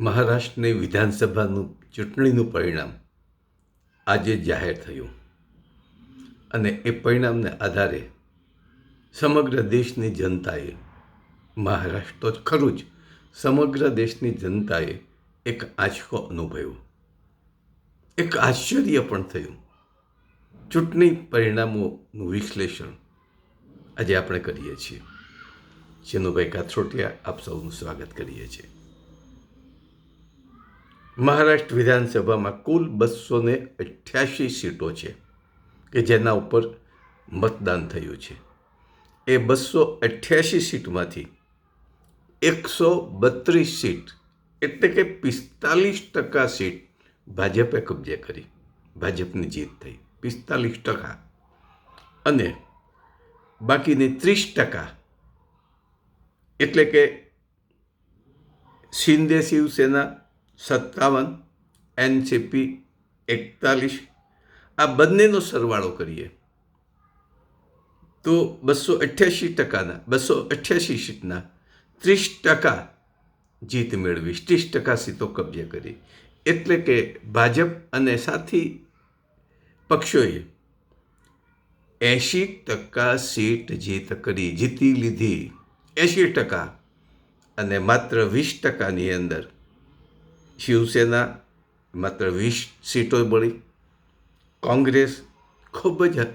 મહારાષ્ટ્રની વિધાનસભાનું ચૂંટણીનું પરિણામ આજે જાહેર થયું. અને એ પરિણામને આધારે સમગ્ર દેશની જનતાએ, મહારાષ્ટ્ર તો ખરું જ, સમગ્ર દેશની જનતાએ એક આંચકો અનુભવ્યો. એક આશ્ચર્ય પણ થયું. ચૂંટણી પરિણામોનું વિશ્લેષણ આજે આપણે કરીએ છીએ. જેનુભાઈ કાથરોટિયા, આપ સૌનું સ્વાગત કરીએ છીએ. મહારાષ્ટ્ર વિધાનસભામાં કુલ બસો ને અઠ્યાસી સીટો છે, કે જેના ઉપર મતદાન થયું છે. એ બસો અઠ્યાસી સીટમાંથી એકસો બત્રીસ સીટ, એટલે કે પિસ્તાલીસ ટકા સીટ ભાજપે કબજે કરી, ભાજપની જીત થઈ, પિસ્તાલીસ ટકા. અને બાકીની ત્રીસ ટકા, એટલે કે શિંદે શિવસેના સત્તાવન, એનસીપી, એકતાલીસ. આ બંનેનો સરવાળો કરીએ. તો બસો અઠ્યાસી ટકાના, બસો અઠ્યાસી સીટના ત્રીસ ટકા જીત મેળવી ત્રીસ ટકા સીટો કબજે કરી. એટલે કે ભાજપ અને સાથી પક્ષોએ એંશી ટકા સીટ જીત કરી, જીતી લીધી. એંશી ટકા અને માત્ર વીસ ટકાની અંદર શિવસેના માત્ર વીસ સીટો મળી. કોંગ્રેસ ખૂબ જ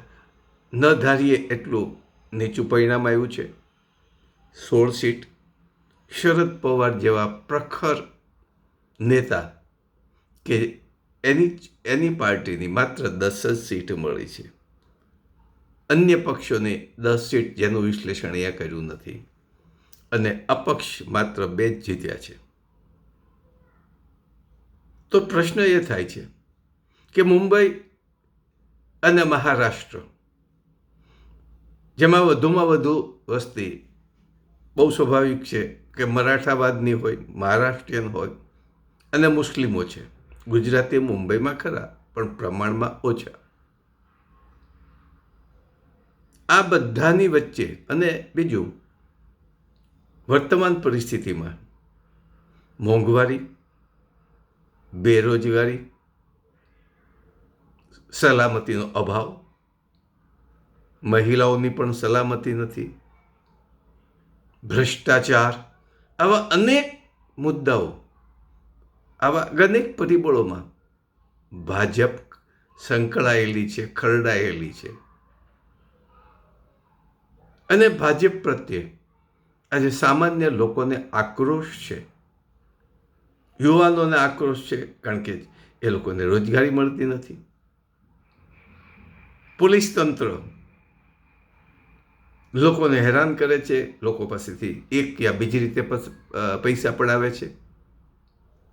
ન ધારીએ એટલું નીચું પરિણામ આવ્યું છે. સોળ સીટ શરદ પવાર જેવા પ્રખર નેતા કે એની એની પાર્ટીની માત્ર દસ જ સીટ મળી છે. અન્ય પક્ષોને દસ સીટ જેનું વિશ્લેષણ અહીંયા કર્યું નથી. અને અપક્ષ માત્ર બે જ જીત્યા છે. તો પ્રશ્ન એ થાય છે કે મુંબઈ અને મહારાષ્ટ્ર, જેમાં વધુમાં વધુ વસ્તી બહુ સ્વાભાવિક છે કે મરાઠાવાદની હોય, મહારાષ્ટ્રીયન હોય અને મુસ્લિમો છે. ગુજરાતી મુંબઈમાં ખરા, પણ પ્રમાણમાં ઓછા. આ બધાની વચ્ચે અને બીજું, વર્તમાન પરિસ્થિતિમાં મોંઘવારી બેરોજગારી, સલામતીનો અભાવ, મહિલાઓની પણ સલામતી નથી, ભ્રષ્ટાચાર, આવા અનેક મુદ્દાઓ, આવા અનેક પરિબળોમાં ભાજપ સંકળાયેલી છે, ખરડાયેલી છે. અને ભાજપ પ્રત્યે આજે સામાન્ય લોકોને આક્રોશ છે. યુવાનોને આક્રોશ છે કારણ કે એ લોકોને રોજગારી મળતી નથી. પોલીસ તંત્ર લોકોને હેરાન કરે છે, લોકો પાસેથી એક યા બીજી રીતે પૈસા પડાવે છે.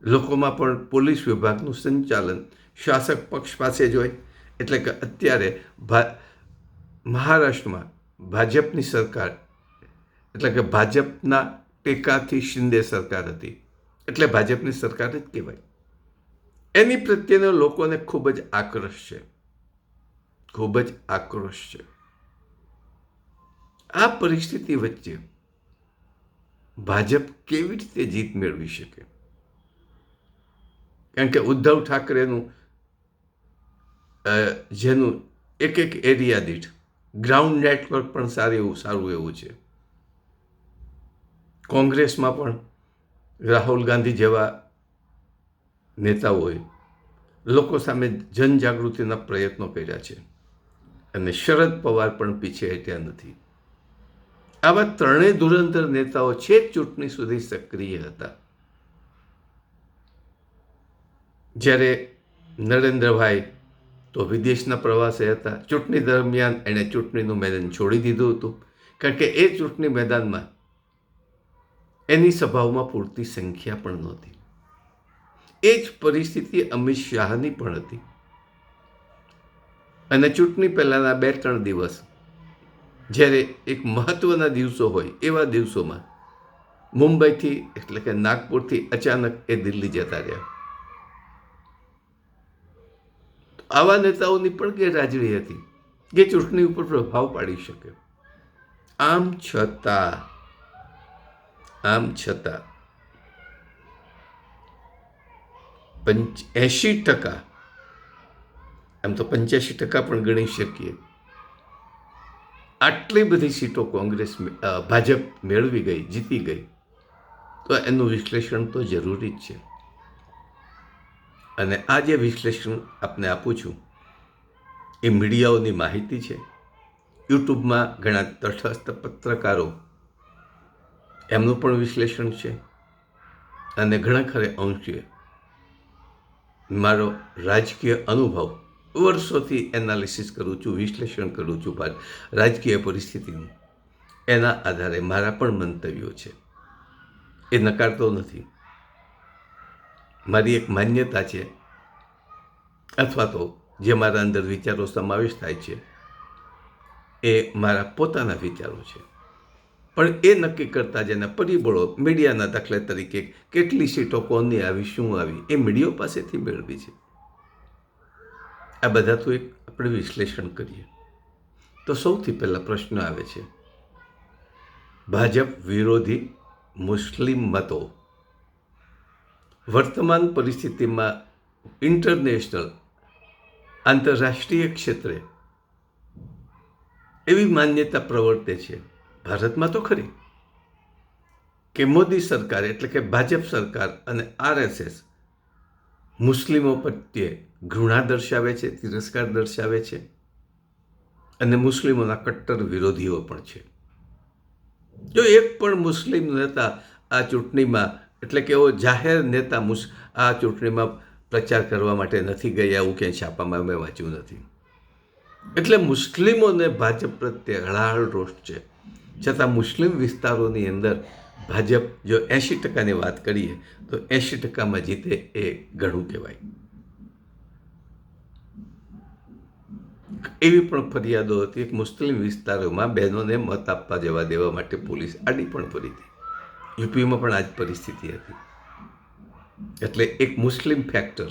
લોકોમાં પણ પોલીસ વિભાગનું સંચાલન શાસક પક્ષ પાસે જ હોય. એટલે કે અત્યારે મહારાષ્ટ્રમાં ભાજપની સરકાર, એટલે કે ભાજપના ટેકાથી શિંદે સરકાર હતી. એટલે ભાજપની સરકાર જ કહેવાય. એની પ્રત્યેનો લોકોને ખૂબ જ આક્રોશ છે. ખૂબ જ આક્રોશ છે. આ પરિસ્થિતિ વચ્ચે ભાજપ કેવી રીતે જીત મેળવી શકે? કારણ કે ઉદ્ધવ ઠાકરેનું જેનું એક એક એરિયા દીઠ ગ્રાઉન્ડ નેટવર્ક પણ સારું એવું સારું એવું છે. કોંગ્રેસમાં પણ રાહુલ ગાંધી જેવા નેતાઓએ લોકો સામે જનજાગૃતિના પ્રયત્નો કર્યા છે અને શરદ પવાર પણ પીછે હટ્યા નથી. આવા ત્રણેય ધુરંધર નેતાઓ છેક ચૂંટણી સુધી સક્રિય હતા. જ્યારે નરેન્દ્રભાઈ તો વિદેશના પ્રવાસે હતા. ચૂંટણી દરમિયાન એણે ચૂંટણીનું મેદાન છોડી દીધું હતું. કારણ કે એ ચૂંટણી મેદાનમાં એની સભાઓમાં પૂરતી સંખ્યા પણ નહોતી. એ જ પરિસ્થિતિ અમિત શાહની પણ હતી. અને ચૂંટણી પહેલાંના બે ત્રણ દિવસ જ્યારે એક મહત્ત્વના દિવસો હોય એવા દિવસોમાં મુંબઈથી એટલે કે નાગપુરથી અચાનક એ દિલ્હી જતા રહ્યા. આવા નેતાઓની પણ ગેરહાજરી હતી જે ચૂંટણી ઉપર પ્રભાવ પાડી શકે. આમ છતાં આમ છતાં પંચ એંશી ટકા એમ તો પંચ્યાસી ટકા પણ ગણી શકીએ. આટલી બધી સીટો કોંગ્રેસ ભાજપ મેળવી ગઈ, જીતી ગઈ, તો એનું વિશ્લેષણ તો જરૂરી જ છે. અને આ જે વિશ્લેષણ આપને આપું છું, એ મીડિયાઓની માહિતી છે. યુટ્યુબમાં ઘણા તટસ્થ પત્રકારો એમનું પણ વિશ્લેષણ છે. અને ઘણા ખરે અંશે મારો રાજકીય અનુભવ વર્ષોથી એનાલિસિસ કરું છું, વિશ્લેષણ કરું છું રાજકીય પરિસ્થિતિનું. એના આધારે મારા પણ મંતવ્યો છે. એ નકારતો નથી. મારી એક માન્યતા છે અથવા તો જે મારા અંદર વિચારો સમાવેશ થાય છે એ મારા પોતાના વિચારો છે. પણ એ નક્કી કરતા જેના પરિબળો મીડિયાના દાખલા તરીકે કેટલી સીટો કોની આવી, શું આવી, એ મીડિયા પાસેથી મેળવી છે. આ બધા તો એક આપણે વિશ્લેષણ કરીએ. તો સૌથી પહેલાં પ્રશ્ન આવે છે, ભાજપ વિરોધી મુસ્લિમ મતો વર્તમાન પરિસ્થિતિમાં ઇન્ટરનેશનલ આંતરરાષ્ટ્રીય ક્ષેત્રે એવી માન્યતા પ્રવર્તે છે ભારતમાં તો ખરી. કે મોદી સરકાર એટલે કે ભાજપ સરકાર અને આરએસએસ મુસ્લિમો પ્રત્યે ઘૃણા દર્શાવે છે, તિરસ્કાર દર્શાવે છે અને મુસ્લિમોના કટ્ટર વિરોધીઓ પણ છે. જો એક પણ મુસ્લિમ નેતા આ ચૂંટણીમાં, એટલે કે એવો જાહેર નેતા મુસ, આ ચૂંટણીમાં પ્રચાર કરવા માટે નથી ગયા એવું ક્યાંય છાપામાં મેં વાંચ્યું નથી. એટલે મુસ્લિમોને ભાજપ પ્રત્યે હળાહળ રોષ છે. છતાં મુસ્લિમ વિસ્તારોની અંદર ભાજપ જો એંશી ટકાની વાત કરીએ, તો એંશી ટકામાં જીતે એ ઘણું કહેવાય. એવી પણ ફરિયાદો હતી કે મુસ્લિમ વિસ્તારોમાં બહેનોને મત આપવા જવા દેવા માટે પોલીસ આડી પણ ફરી હતી. યુપીમાં પણ આ જ પરિસ્થિતિ હતી. એટલે એક મુસ્લિમ ફેક્ટર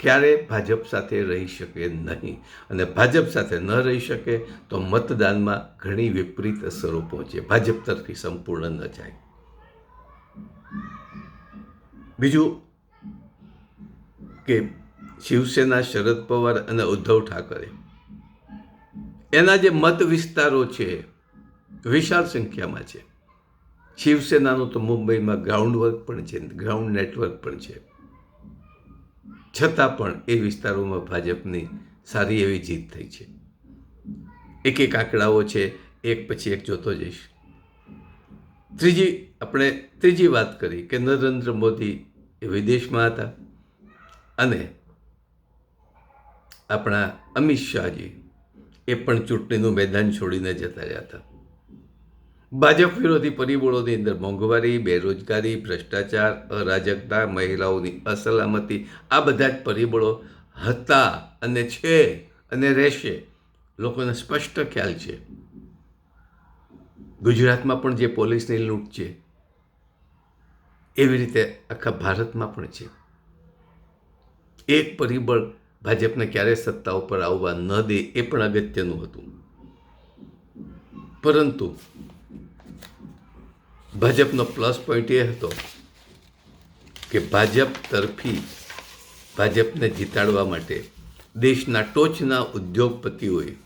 ક્યારે ભાજપ સાથે રહી શકે નહીં. અને ભાજપ સાથે ન રહી શકે તો મતદાનમાં ઘણી વિપરીત અસરો પહોંચે. ભાજપ તરફી સંપૂર્ણ ન જાય. બીજું કે શિવસેના શરદ પવાર અને ઉદ્ધવ ઠાકરે એના જે મત વિસ્તારો છે, વિશાળ સંખ્યામાં છે. શિવસેનાનું તો મુંબઈમાં ગ્રાઉન્ડ વર્ક પણ છે ગ્રાઉન્ડ નેટવર્ક પણ છે. છતાં પણ એ વિસ્તારોમાં ભાજપની સારી એવી જીત થઈ છે. એક એક આંકડાઓ છે, એક પછી એક જોતો જઈશ. ત્રીજી, આપણે ત્રીજી વાત કરી કે નરેન્દ્ર મોદી એ વિદેશમાં હતા અને આપણા અમિત શાહજી એ પણ ચૂંટણીનું મેદાન છોડીને જતા રહ્યા હતા. ભાજપ વિરોધી પરિબળોની અંદર મોંઘવારી, બેરોજગારી, ભ્રષ્ટાચાર, અરાજકતા, મહિલાઓની અસલામતી, આ બધા જ પરિબળો હતા અને છે અને રહેશે. લોકોને સ્પષ્ટ ખ્યાલ છે. ગુજરાતમાં પણ જે પોલીસની લૂંટ છે, એવી રીતે આખા ભારતમાં પણ છે. એક પરિબળ ભાજપને ક્યારે સત્તા ઉપર આવવા ન દે એ પણ અગત્યનું હતું. પરંતુ ભાજપનો પ્લસ પોઈન્ટ એ હતો કે ભાજપ તરફી ભાજપને જીતાડવા માટે દેશના ટોચના ઉદ્યોગપતિઓએ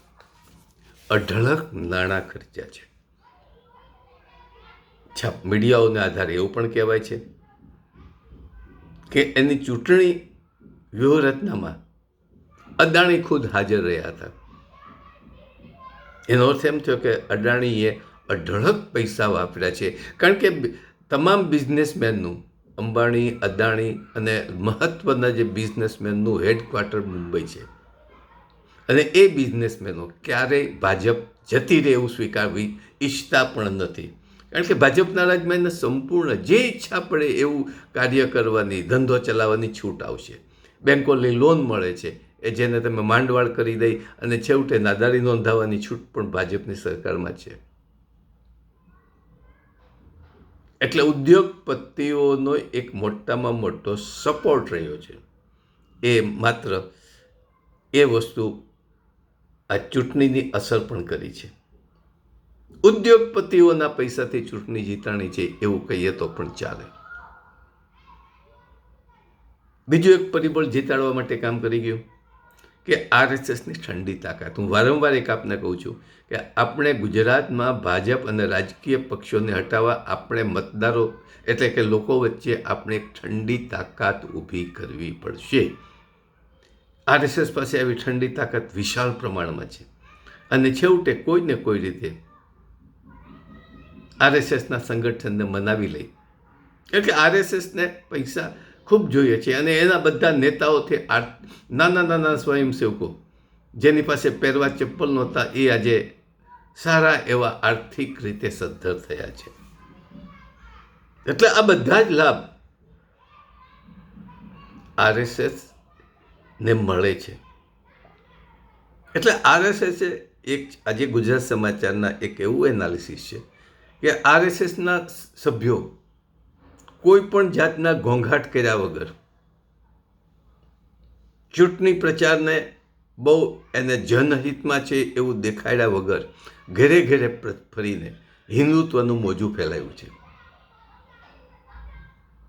અઢળક નાણાં ખર્ચ્યા છે. છાપ મીડિયાઓને આધારે એવું પણ કહેવાય છે કે એની ચૂંટણી વ્યૂહરચનામાં અદાણી ખુદ હાજર રહ્યા હતા. એનો અર્થ એમ થયો કે અદાણીએ અઢળક પૈસા વાપર્યા છે. કારણ કે તમામ બિઝનેસમેનનું, અંબાણી, અદાણી અને મહત્ત્વના જે બિઝનેસમેનનું હેડક્વાર્ટર મુંબઈ છે. અને એ બિઝનેસમેનો ક્યારેય ભાજપ જતી રહે એવું સ્વીકારવી ઈચ્છતા પણ નથી. કારણ કે ભાજપના રાજમાં સંપૂર્ણ જે ઈચ્છા પડે એવું કાર્ય કરવાની, ધંધો ચલાવવાની છૂટ આવશે. બેંકોની લોન મળે છે, એ જેને તમે માંડવાળ કરી દઈ અને છેવટે નાદારી નોંધાવવાની છૂટ પણ ભાજપની સરકારમાં છે. એટલે ઉદ્યોગપતિઓનો એક મોટામાં મોટો સપોર્ટ રહ્યો છે. એ માત્ર એ વસ્તુ આ ચૂંટણીની અસર પણ કરી છે. ઉદ્યોગપતિઓના પૈસાથી ચૂંટણી જીતાણી છે એવું કહીએ તો પણ ચાલે. બીજું એક પરિબળ જીતાડવા માટે કામ કરી ગયું. કે આરએસએસની ઠંડી તાકાત. હું વારંવાર એક આપને કહું છું કે આપણે ગુજરાતમાં ભાજપ અને રાજકીય પક્ષોને હટાવવા આપણે મતદારો એટલે કે લોકો વચ્ચે આપણે એક ઠંડી તાકાત ઊભી કરવી પડશે. આરએસએસ પાસે આવી ઠંડી તાકાત વિશાળ પ્રમાણમાં છે. અને છેવટે કોઈને કોઈ રીતે આરએસએસના સંગઠનને મનાવી લઈ. એટલે આરએસએસને પૈસા ખૂબ જોઈએ છે અને એના બધા નેતાઓથી આ નાના નાના સ્વયંસેવકો, જેની પાસે પહેરવા ચપ્પલ નહોતા, એ આજે સારા એવા આર્થિક રીતે સદ્ધર થયા છે. એટલે આ બધા જ લાભ આરએસએસ ને મળે છે. એટલે આરએસએસ એક આજે ગુજરાત સમાચારના એક એવું એનાલિસિસ છે કે આરએસએસના સભ્યો કોઈ પણ જાતના ઘોંઘાટ કર્યા વગર. ચૂંટણી પ્રચારને બહુ એને જનહિતમાં છે એવું દેખાડ્યા વગર ઘરે ઘરે ફરીને હિન્દુત્વનું મોજું ફેલાયું છે.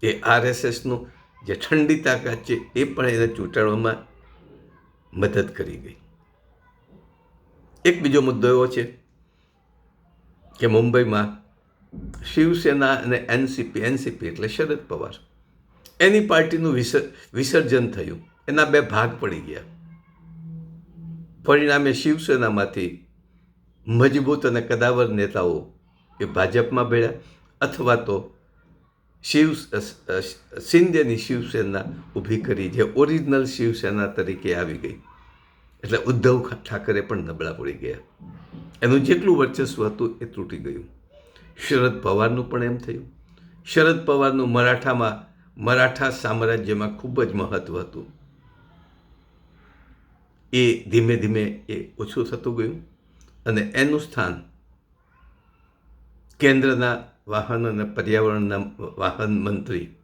એ આરએસએસનું જે ઠંડી તાકાત છે એ પણ એને ચૂંટાડવામાં મદદ કરી ગઈ. એક બીજો મુદ્દો એવો છે કે મુંબઈમાં શિવસેના અને એનસીપી એનસીપી એટલે શરદ પવાર. એની પાર્ટીનું વિસર, વિસર્જન થયું. એના બે ભાગ પડી ગયા. પરિણામે શિવસેનામાંથી મજબૂત અને કદાવર નેતાઓ એ ભાજપમાં ભેળ્યા અથવા તો શિવ સિંધેની શિવસેના ઊભી કરી જે ઓરિજિનલ શિવસેના તરીકે આવી ગઈ. એટલે ઉદ્ધવ ઠાકરે પણ નબળા પડી ગયા. એનું જેટલું વર્ચસ્વ હતું એ તૂટી ગયું. શરદ પવારનું પણ એમ થયું. શરદ પવારનું મરાઠામાં, મરાઠા સામ્રાજ્યમાં ખૂબ જ મહત્વ હતું. એ ધીમે ધીમે એ ઓછું થતું ગયું અને એનું સ્થાન કેન્દ્રના વાહન અને પર્યાવરણના વાહન મંત્રી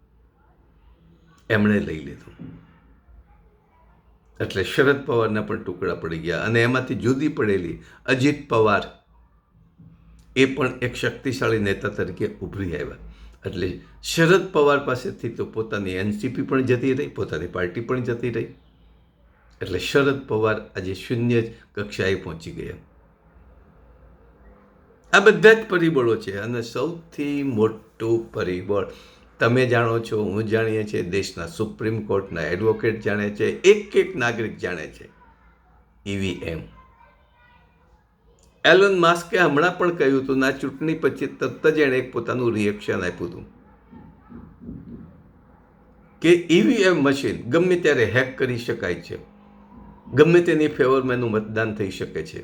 એમણે લઈ લીધું. એટલે શરદ પવારના પણ ટુકડા પડી ગયા અને એમાંથી જુદી પડેલી અજીત પવાર એ પણ એક શક્તિશાળી નેતા તરીકે ઉભરી આવ્યા. એટલે શરદ પવાર પાસેથી તો પોતાની એનસીપી પણ જતી રહી, પોતાની પાર્ટી પણ જતી રહી. એટલે શરદ પવાર આજે શૂન્ય જ કક્ષાએ પહોંચી ગયા. આ બધા જ પરિબળો છે અને સૌથી મોટું પરિબળ તમે જાણો છો, હું જાણીએ છીએ, દેશના સુપ્રીમ કોર્ટના એડવોકેટ જાણે છે, એક એક નાગરિક જાણે છે ઈવીએમ એલોન માસ્કે હમણાં પણ કહ્યું હતું, ના, ચૂંટણી પછી તરત જ એણે એક પોતાનું રિએક્શન આપ્યું હતું. કે ઈવીએમ મશીન ગમે ત્યારે હેક કરી શકાય છે, ગમે તેની ફેવરમાં એનું મતદાન થઈ શકે છે.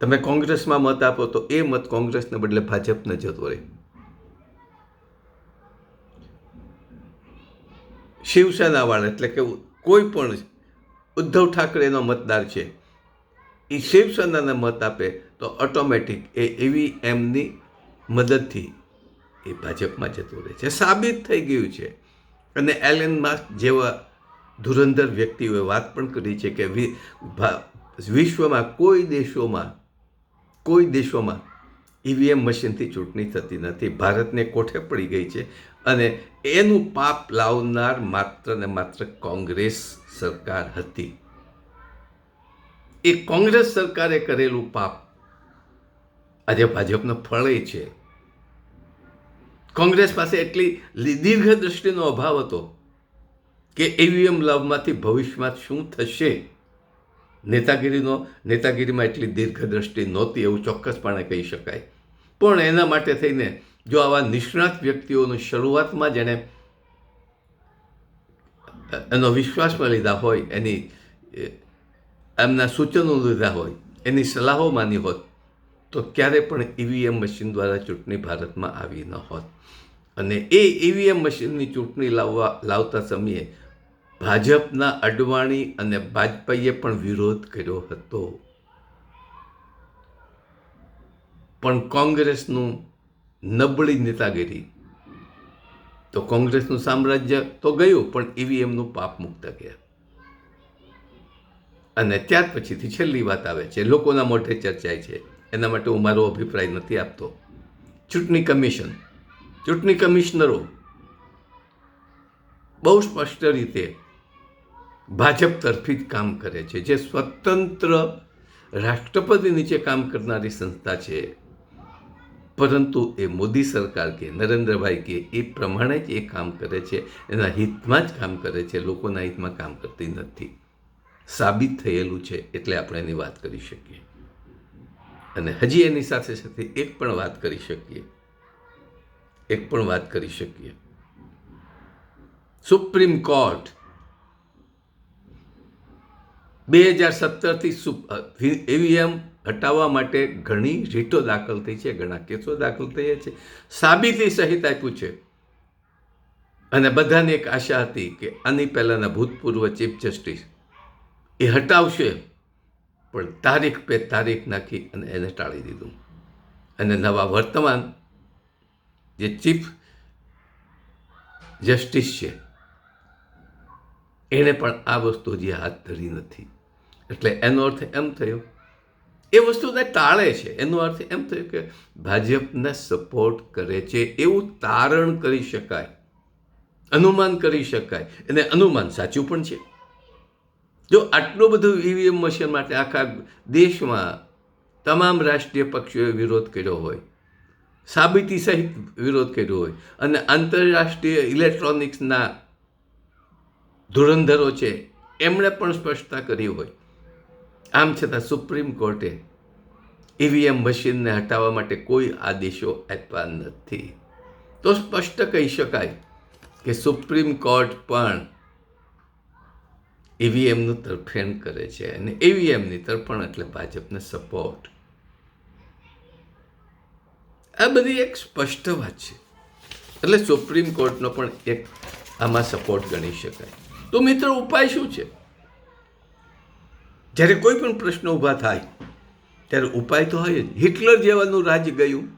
તમે કોંગ્રેસમાં મત આપો તો એ મત કોંગ્રેસને બદલે ભાજપને જતો રહે. શિવસેનાવાળા એટલે કે કોઈ પણ ઉદ્ધવ ઠાકરેનો મતદાર છે એ શિવસેનાને મત આપે તો ઓટોમેટિક એ એવી એમની મદદથી એ ભાજપમાં જતું રહે છે. સાબિત થઈ ગયું છે. અને એલેન માસ્ક જેવા ધુરંધર વ્યક્તિઓએ વાત પણ કરી છે કે વિશ્વમાં કોઈ દેશોમાં કોઈ દેશોમાં ઈવીએમ મશીનથી ચૂંટણી થતી નથી. ભારતને કોઠે પડી ગઈ છે અને એનું પાપ લાવનાર માત્ર ને માત્ર કોંગ્રેસ સરકાર હતી. એ કોંગ્રેસ સરકારે કરેલું પાપ આજે ભાજપનો ફળે છે. કોંગ્રેસ પાસે એટલી દીર્ઘ દ્રષ્ટિનો અભાવ હતો કે ઈવીએમ લાભમાંથી ભવિષ્યમાં શું થશે? નેતાગીરીનો, નેતાગીરીમાં એટલી દીર્ઘ દ્રષ્ટિ નહોતી એવું ચોક્કસપણે કહી શકાય. પણ એના માટે થઈને જો આવા નિષ્ણાત વ્યક્તિઓનું શરૂઆતમાં જેણે એનો વિશ્વાસમાં લીધા હોય એની એમના સૂચનો લીધા હોય, એની સલાહો માની હોત, તો ક્યારે પણ ઈવીએમ મશીન દ્વારા ચૂંટણી ભારતમાં આવી ન હોત. અને એ ઈવીએમ મશીનની ચૂંટણી લાવવા, લાવતા સમયે ભાજપના અડવાણી અને વાજપેયીએ પણ વિરોધ કર્યો હતો. પણ કોંગ્રેસનું નબળી નેતાગીરી, તો કોંગ્રેસનું સામ્રાજ્ય તો ગયું, પણ ઈવીએમનું પાપ મુક્ત ગયા. અને ત્યાર પછીથી છેલ્લી વાત આવે છે, લોકોના મોઢે ચર્ચાય છે. એના માટે હું મારો અભિપ્રાય નથી આપતો. ચૂંટણી કમિશન, ચૂંટણી કમિશનરો બહુ સ્પષ્ટ રીતે ભાજપ તરફી જ કામ કરે છે. જે સ્વતંત્ર રાષ્ટ્રપતિ નીચે કામ કરનારી સંસ્થા છે. પરંતુ એ મોદી સરકાર કે નરેન્દ્રભાઈ કે એ પ્રમાણે જ એ કામ કરે છે. એના હિતમાં જ કામ કરે છે. લોકોના હિતમાં કામ કરતી નથી. સાબિત થયેલું છે એટલે આપણે એની વાત કરી શકીએ. અને હજી એની સાથે સાથે એક પણ વાત કરી શકીએ. એક પણ વાત કરી શકીએ. સુપ્રીમ કોર્ટ બે હજાર સત્તરથી ઈવીએમ હટાવવા માટે ઘણી રીટો દાખલ થઈ છે, ઘણા કેસો દાખલ થયા છે. સાબિતી સહિત આપ્યું છે. અને બધાને એક આશા હતી કે આની પહેલાંના ભૂતપૂર્વ ચીફ જસ્ટિસ એ હટાવશે. પણ તારીખ પે તારીખ નાખી અને એને ટાળી દીધું. અને નવા વર્તમાન જે ચીફ જસ્ટિસ છે, એણે પણ આ વસ્તુ હજી હાથ ધરી નથી. એટલે એનો અર્થ એમ થયો, એ વસ્તુને ટાળે છે. એનો અર્થ એમ થયો કે ભાજપને સપોર્ટ કરે છે એવું તારણ કરી શકાય, અનુમાન કરી શકાય. અને અનુમાન સાચું પણ છે. જો આટલું બધું ઈવીએમ મશીન માટે આખા દેશમાં તમામ રાષ્ટ્રીય પક્ષોએ વિરોધ કર્યો હોય, સાબિતી સહિત વિરોધ કર્યો હોય, અને આંતરરાષ્ટ્રીય ઇલેક્ટ્રોનિક્સના ધુરંધરો છે, એમણે પણ સ્પષ્ટતા કરી હોય. આમ છતાં સુપ્રીમ કોર્ટે ઈવીએમ મશીનને હટાવવા માટે કોઈ આદેશો આપ્યા નથી. તો સ્પષ્ટ કહી શકાય કે સુપ્રીમ કોર્ટ પણ ઈવીએમનું તરફેણ કરે છે અને ઈવીએમની તરફેણ એટલે ભાજપને સપોર્ટ આ બધી એક સ્પષ્ટ વાત છે. એટલે સુપ્રીમ કોર્ટનો પણ એક આમાં સપોર્ટ ગણી શકાય. તો મિત્રો, ઉપાય શું છે? જ્યારે કોઈ પણ પ્રશ્ન ઊભા થાય, ત્યારે ઉપાય તો હોય જ. હિટલર જેવાનું રાજ ગયું,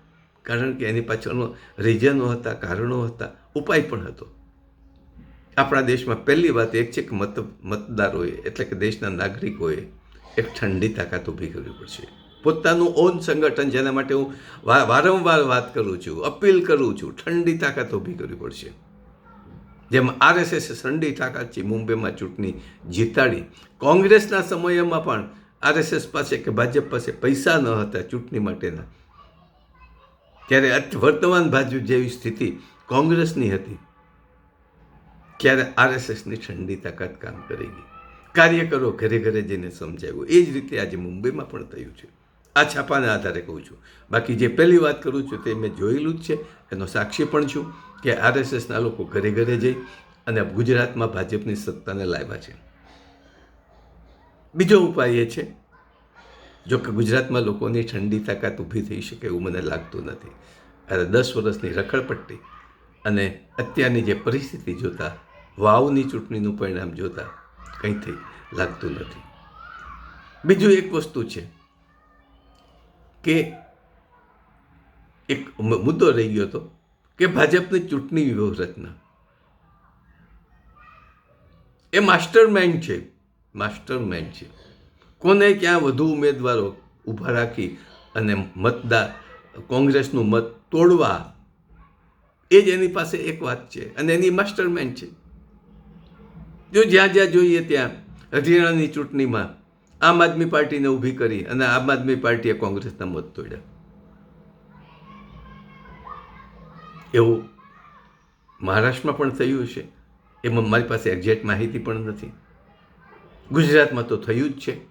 કારણ કે એની પાછળનો રીઝનો હતા, કારણો હતા, ઉપાય પણ હતો. આપણા દેશમાં પહેલી વાત એક છે કે મત, મતદારોએ, એટલે કે દેશના નાગરિકોએ એક ઠંડી તાકાત ઊભી કરવી પડશે. પોતાનું ઓન સંગઠન, જેના માટે હું વારંવાર વાત કરું છું, અપીલ કરું છું, ઠંડી તાકાત ઊભી કરવી પડશે. જેમ આરએસએસ ઠંડી તાકાત છે મુંબઈમાં ચૂંટણી જીતાડી. કોંગ્રેસના સમયમાં પણ આરએસએસ પાસે કે ભાજપ પાસે પૈસા ન હતા ચૂંટણી માટેના. ત્યારે વર્તમાન ભાજપ જેવી સ્થિતિ કોંગ્રેસની હતી. ત્યારે આરએસએસની ઠંડી તાકાત કામ કરેલી કાર્ય કાર્યકરો ઘરે ઘરે જઈને સમજાવ્યું. એ જ રીતે આજે મુંબઈમાં પણ થયું છે. આ છાપાના આધારે કહું છું. બાકી જે પહેલી વાત કરું છું તે મેં જોયેલું જ છે. એનો સાક્ષી પણ છું કે આરએસએસના લોકો ઘરે ઘરે જઈ અને ગુજરાતમાં ભાજપની સત્તાને લાવ્યા છે. બીજો ઉપાય એ છે, જો કે ગુજરાતમાં લોકોની ઠંડી તાકાત ઊભી થઈ શકે એવું મને લાગતું નથી. અરે દસ વર્ષની રખડપટ્ટી અને અત્યારની જે પરિસ્થિતિ જોતા વાવની ચૂંટણીનું પરિણામ જોતા કંઈથી લાગતું નથી. બીજું એક વસ્તુ છે કે એક મુદ્દો રહી ગયો હતો કે ભાજપની ચૂંટણી વ્યૂહરચના. એ માસ્ટર માઇન્ડ છે માસ્ટર માઇન્ડ છે. કોને ક્યાં વધુ ઉમેદવારો ઊભા રાખી અને મતદાર, કોંગ્રેસનું મત તોડવા, એ જ એની પાસે એક વાત છે અને એની માસ્ટર માઇન્ડ છે. જો જ્યાં જ્યાં જોઈએ ત્યાં હરિયાણાની ચૂંટણીમાં આમ આદમી પાર્ટીને ઊભી કરી અને આમ આદમી પાર્ટીએ કોંગ્રેસના મત તોડ્યા. એવું મહારાષ્ટ્રમાં પણ થયું છે. એમાં મારી પાસે એક્ઝેક્ટ માહિતી પણ નથી. ગુજરાતમાં તો થયું જ છે.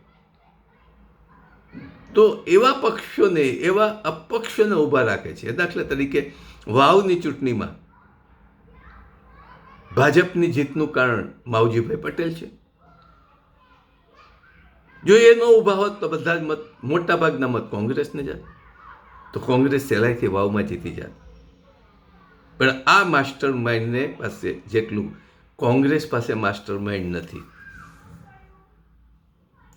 તો એવા પક્ષોને, એવા અપક્ષોને ઊભા રાખે છે. દાખલા તરીકે વાવની ચૂંટણીમાં ભાજપની જીતનું કારણ માવજીભાઈ પટેલ છે. જો એ ન ઊભા હોત તો બધા જ મત, મોટાભાગના મત કોંગ્રેસને જાત તો કોંગ્રેસ સહેલાઈથી વાવમાં જીતી જાત. પણ આ માસ્ટર માઇન્ડને પાસે જેટલું કોંગ્રેસ પાસે માસ્ટર માઇન્ડ નથી,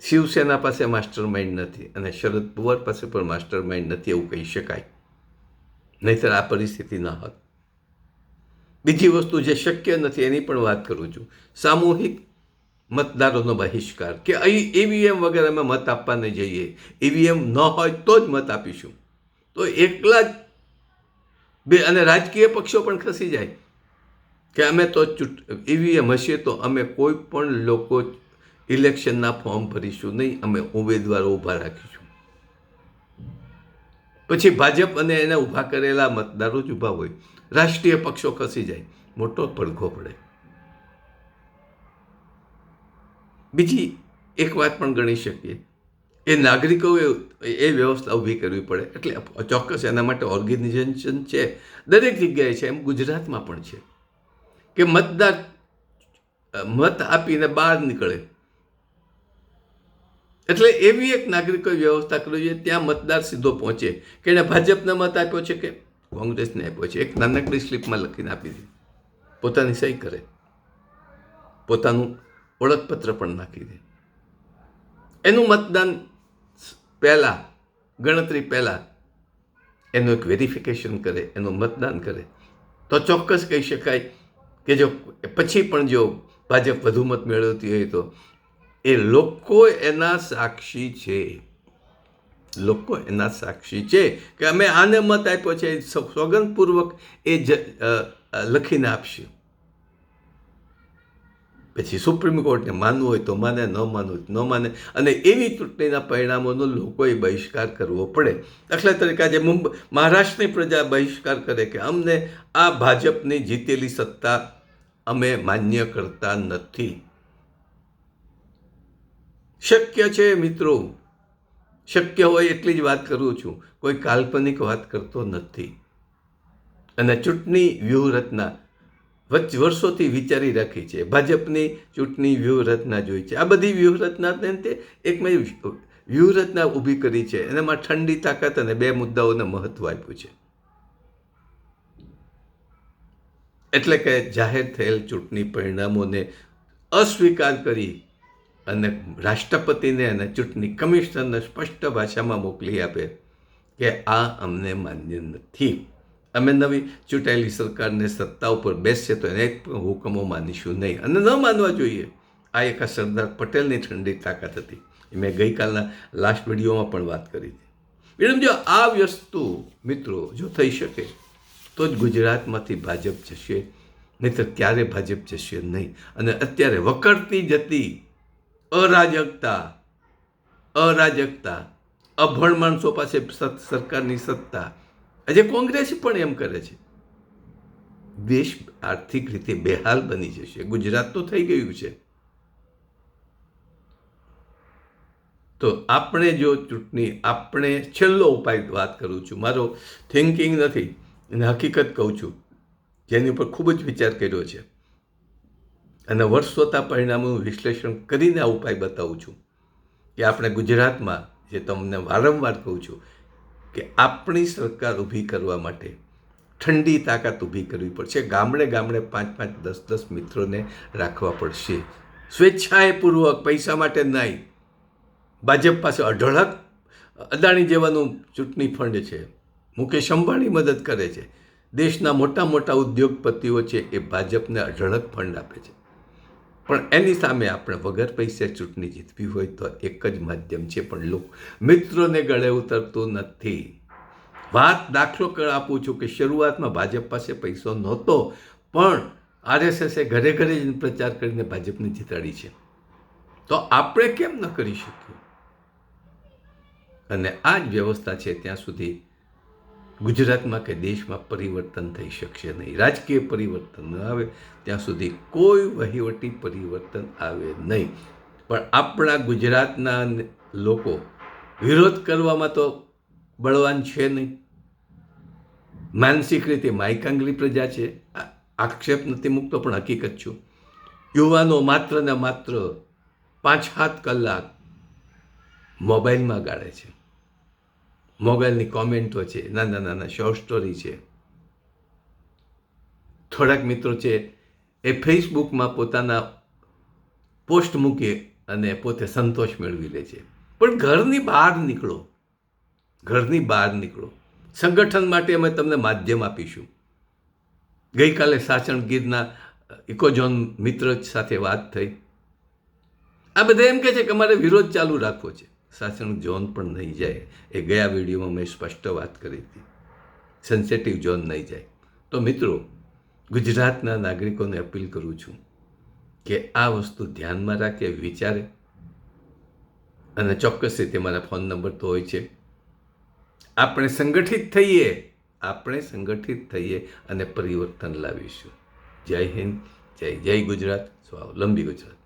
શિવસેના પાસે માસ્ટર માઇન્ડ નથી અને શરદ પવાર પાસે પણ માસ્ટર માઇન્ડ નથી એવું કહી શકાય. નહીતર આ પરિસ્થિતિ ન હોત. બીજી વસ્તુ જે શક્ય નથી એની પણ વાત કરું છું. સામૂહિક મતદારોનો બહિષ્કાર કે અહીં ઈવીએમ વગર અમે મત આપવાને જઈએ. ઈવીએમ ન હોય તો જ મત આપીશું. તો એકલા જ બે અને રાજકીય પક્ષો પણ ખસી જાય. કે અમે તો ચૂંટ ઈવીએમ હશે તો અમે કોઈ પણ લોકો ઇલેક્શનના ફોર્મ ભરીશું નહીં, અમે ઉમેદવારો ઊભા રાખીશું. પછી ભાજપ અને એને ઊભા કરેલા મતદારો જ ઊભા હોય. રાષ્ટ્રીય પક્ષો ખસી જાય. મોટો પડઘો પડે. બીજી એક વાત પણ ગણી શકીએ. એ નાગરિકોએ એ વ્યવસ્થા ઊભી કરવી પડે. એટલે ચોક્કસ એના માટે ઓર્ગેનાઇઝેશન છે. દરેક જગ્યાએ છે. એમ ગુજરાતમાં પણ છે. કે મતદાર, મત આપીને બહાર નીકળે. એટલે એવી એક નાગરિકોએ વ્યવસ્થા કરવી જોઈએ. ત્યાં મતદાર સીધો પહોંચે. કે એણે ભાજપને મત આપ્યો છે કે કોંગ્રેસને આપ્યો છે. એક નાનકડી સ્લીપમાં લખીને આપી દે પોતાની સહી કરે. પોતાનું ઓળખપત્ર પણ નાખી દે. એનું મતદાન પહેલાં, ગણતરી પહેલાં એનું એક વેરિફિકેશન કરે, એનું મતદાન કરે. તો ચોક્કસ કહી શકાય કે જો પછી પણ જો ભાજપ વધુ મત મેળવતી હોય તો એ લોકો એના સાક્ષી છે. લોકો એના સાક્ષી છે કે અમે આને મત આપ્યો છે સોગંદપૂર્વક એ જ લખીને આપશું. પછી સુપ્રીમ કોર્ટને માનવું હોય તો માને, ન માનવું ન માને. અને એવી ચૂંટણીના પરિણામોનો લોકોએ બહિષ્કાર કરવો પડે. દાખલા તરીકે આજે મુંબઈ મહારાષ્ટ્રની પ્રજા બહિષ્કાર કરે કે અમને આ ભાજપની જીતેલી સત્તા અમે માન્ય કરતા નથી. શક્ય છે મિત્રો શક્ય હોય એટલી જ વાત કરું છું. કોઈ કાલ્પનિક વાત કરતો નથી. અને ચૂંટણી વ્યૂહરચના વચ્ચે વર્ષોથી વિચારી રાખી છે. ભાજપની ચૂંટણી વ્યૂહરચના જોઈ છે. આ બધી વ્યૂહરચના તે એક મેં વ્યૂહરચના ઊભી કરી છે. એનામાં ઠંડી તાકાત અને બે મુદ્દાઓને મહત્વ આપ્યું છે. એટલે કે જાહેર થયેલ ચૂંટણી પરિણામોને અસ્વીકાર કરી અને રાષ્ટ્રપતિને અને ચૂંટણી કમિશનરને સ્પષ્ટ ભાષામાં મોકલી આપે કે આ અમને માન્ય નથી. અમે નવી ચૂંટાયેલી સરકારને સત્તા ઉપર બેસશે તો એને હુકમો માનીશું નહીં. અને ન માનવા જોઈએ. આ એક સરદાર પટેલની ઠંડી તાકાત હતી. એ મેં ગઈકાલના લાસ્ટ વિડીયોમાં પણ વાત કરી હતી. મેડમ જો આ વસ્તુ મિત્રો, જો થઈ શકે, તો જ ગુજરાતમાંથી ભાજપ જશે. નહીં તો ક્યારે ભાજપ જશે નહીં. અને અત્યારે વકરતી જતી અરાજકતા અરાજકતા. અભણ માણસો પાસે સરકારની સત્તા. આજે કોંગ્રેસ પણ એમ કરે છે. દેશ આર્થિક રીતે બેહાલ બની જશે. ગુજરાત તો થઈ ગયું છે. તો આપણે જો ચૂંટણી, આપણે છેલ્લો ઉપાય વાત કરું છું. મારો થિંકિંગ નથી. અને હકીકત કહું છું. જેની ઉપર ખૂબ જ વિચાર કર્યો છે. અને વર્ષોતા પરિણામોનું વિશ્લેષણ કરીને આ ઉપાય બતાવું છું કે આપણે ગુજરાતમાં, જે તમને વારંવાર કહું છું, કે આપણી સરકાર ઊભી કરવા માટે ઠંડી તાકાત ઊભી કરવી પડશે. ગામડે ગામડે પાંચ પાંચ દસ દસ મિત્રોને રાખવા પડશે. સ્વેચ્છાએ પૂર્વક પૈસા માટે નહીં. ભાજપ પાસે અઢળક અદાણી જેવાનું ચૂંટણી ફંડ છે. મુકેશ અંબાણી મદદ કરે છે. દેશના મોટા મોટા ઉદ્યોગપતિઓ છે એ ભાજપને અઢળક ફંડ આપે છે. પણ એની સામે આપણે વગર પૈસે ચૂંટણી જીતવી હોય તો એક જ માધ્યમ છે પણ લોક મિત્રોને ગળે ઉતરતું નથી. વાત દાખલો કર આપું છું કે શરૂઆતમાં ભાજપ પાસે પૈસો નહોતો, પણ આરએસએસે ઘરે ઘરે જ પ્રચાર કરીને ભાજપને જીતાડી છે. તો આપણે કેમ ન કરી શકીએ? અને આ જ વ્યવસ્થા છે ત્યાં સુધી ગુજરાતમાં કે દેશમાં પરિવર્તન થઈ શકશે નહીં, રાજકીય પરિવર્તન ન આવે, ત્યાં સુધી કોઈ વહીવટી પરિવર્તન આવે નહીં. પણ આપણા ગુજરાતના લોકો વિરોધ કરવામાં તો બળવાન છે નહીં. માનસિક રીતે માયકાંગલી પ્રજા છે. આક્ષેપ નથી મૂકતો, પણ હકીકત છું. યુવાનો માત્ર ને માત્ર પાંચ સાત કલાક મોબાઈલમાં ગાળે છે. મોબાઈલની કોમેન્ટો છે નાના નાના શોર્ટ સ્ટોરી છે. થોડાક મિત્રો છે, એ ફેસબુકમાં પોતાના પોસ્ટ મૂકે અને પોતે સંતોષ મેળવી લે છે. પણ ઘરની બહાર નીકળો, ઘરની બહાર નીકળો. સંગઠન માટે અમે તમને માધ્યમ આપીશું. ગઈકાલે સાચણ ગીરના ઇકોઝોન મિત્ર સાથે વાત થઈ. આ બધા એમ કહે છે કે અમારે વિરોધ ચાલુ રાખવો છે. સાસણ ઝોન પણ નહીં જાય. એ ગયા વિડીયોમાં મેં સ્પષ્ટ વાત કરી હતી. સેન્સેટિવ ઝોન નહીં જાય. તો મિત્રો, ગુજરાતના નાગરિકોને અપીલ કરું છું કે આ વસ્તુ ધ્યાનમાં રાખે, વિચારે અને ચોક્કસ રીતે મારા ફોન નંબર તો હોય છે. આપણે સંગઠિત થઈએ, આપણે સંગઠિત થઈએ અને પરિવર્તન લાવીશું. જય હિન્દ, જય જય ગુજરાત. સ્વાવલંબી ગુજરાત.